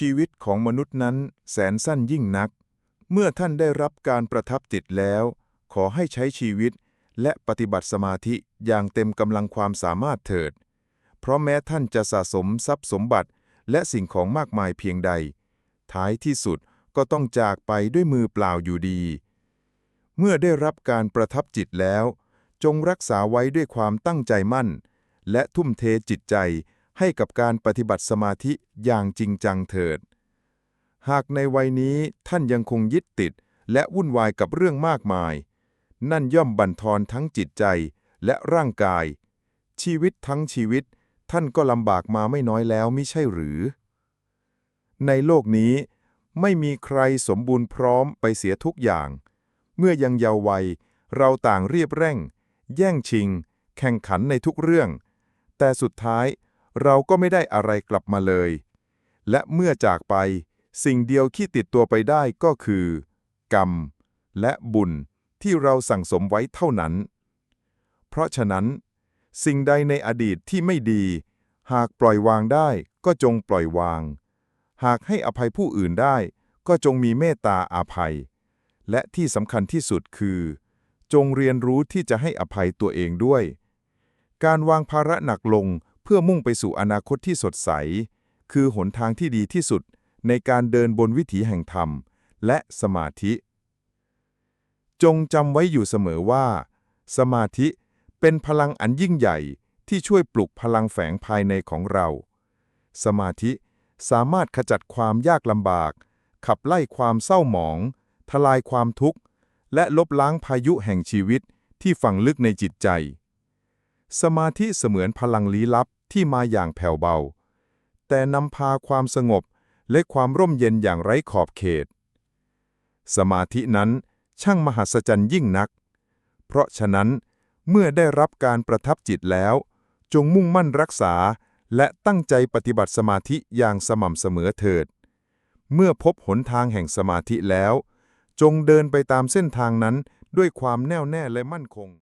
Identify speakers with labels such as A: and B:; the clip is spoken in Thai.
A: ชีวิตของมนุษย์นั้นแสนสั้นยิ่งนัก เมื่อท่านได้รับการประทับจิตแล้ว ขอให้ใช้ชีวิตและปฏิบัติสมาธิอย่างเต็มกำลังความสามารถเถิด เพราะแม้ท่านจะสะสมทรัพย์สมบัติและสิ่งของมากมายเพียงใด ท้ายที่สุดก็ต้องจากไปด้วยมือเปล่าอยู่ดี เมื่อได้รับการประทับจิตแล้ว จงรักษาไว้ด้วยความตั้งใจมั่น และทุ่มเทจิตใจ ให้กับการปฏิบัติสมาธิอย่างจริงจังเถิด หากในวัยนี้ท่านยังคงยึดติดและวุ่นวายกับเรื่องมากมาย นั่นย่อมบั่นทอนทั้งจิตใจและร่างกาย ชีวิตทั้งชีวิตท่านก็ลำบากมาไม่น้อยแล้วมิใช่หรือ ในโลกนี้ไม่มีใครสมบูรณ์พร้อมไปเสียทุกอย่าง เมื่อยังเยาว์วัย เราต่างเรียบเร่ง แย่งชิง แข่งขันในทุกเรื่อง แต่สุดท้าย เราก็ไม่ได้อะไรกลับมาเลย และเมื่อจากไป สิ่งเดียวที่ติดตัวไปได้ก็คือ กรรม และบุญที่เราสั่งสมไว้เท่านั้น เพราะฉะนั้น สิ่งใดในอดีตที่ไม่ดี หากปล่อยวางได้ก็จงปล่อยวาง หากให้อภัยผู้อื่นได้ก็จงมีเมตตาอาภัย และที่สำคัญที่สุดคือ จงเรียนรู้ที่จะให้อภัยตัวเองด้วย การวางภาระหนักลง พื่อมุ่งไปสู่อนาคตที่สดใส คือหนทางที่ดีที่สุดในการเดินบนวิถีแห่งธรรม และสมาธิ จงจำไว้อยู่เสมอว่า สมาธิเป็นพลังอันยิ่งใหญ่ที่ช่วยปลุกพลังแฝงภายในของเรา สมาธิสามารถขจัดความยากลำบาก ขับไล่ความเศร้าหมอง ทลายความทุกข์ และลบล้างพายุแห่งชีวิตที่ฝังลึกในจิตใจ สมาธิเสมือนพลังลี้ลับ ที่มาอย่างแผ่วเบา แต่นำพาความสงบและความร่มเย็นอย่างไร้ขอบเขต สมาธินั้นช่างมหัศจรรย์ยิ่งนัก เพราะฉะนั้นเมื่อได้รับการประทับจิตแล้ว จงมุ่งมั่นรักษาและตั้งใจปฏิบัติสมาธิอย่างสม่ำเสมอเถิด เมื่อพบหนทางแห่งสมาธิแล้ว จงเดินไปตามเส้นทางนั้นด้วยความแน่วแน่และมั่นคง